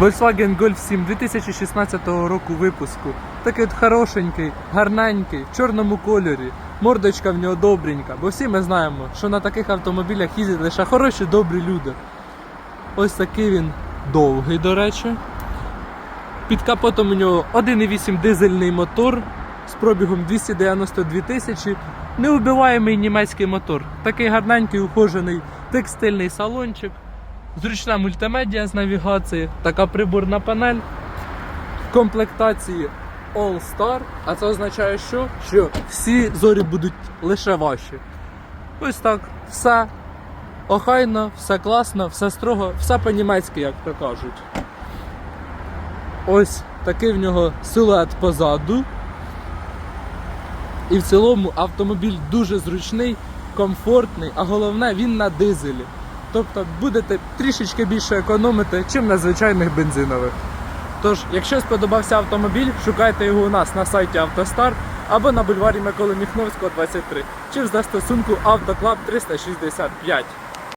Volkswagen Golf 7 2016 року випуску. Такий от хорошенький, гарненький, в чорному кольорі. Мордочка в нього добренька, бо всі ми знаємо, що на таких автомобілях їздять лише хороші, добрі люди. Ось такий він довгий, до речі. Під капотом у нього 1,8 дизельний мотор з пробігом 292 тисячі. Неубиваємий німецький мотор. Такий гарненький, ухожений текстильний салончик. Зручна мультимедіа з навігації, така приборна панель. В комплектації All Star, а це означає, що? що всі зорі будуть лише ваші. Ось так, все охайно, все класно, все строго, все по-німецьки, як то кажуть. Ось такий в нього силует позаду. І в цілому автомобіль дуже зручний, комфортний, а головне він на дизелі. Тобто будете трішечки більше економити, чим на звичайних бензинових. Тож, якщо сподобався автомобіль, шукайте його у нас на сайті Автостар або на бульварі Миколи Міхновського 23, чи в застосунку Автоклаб 365.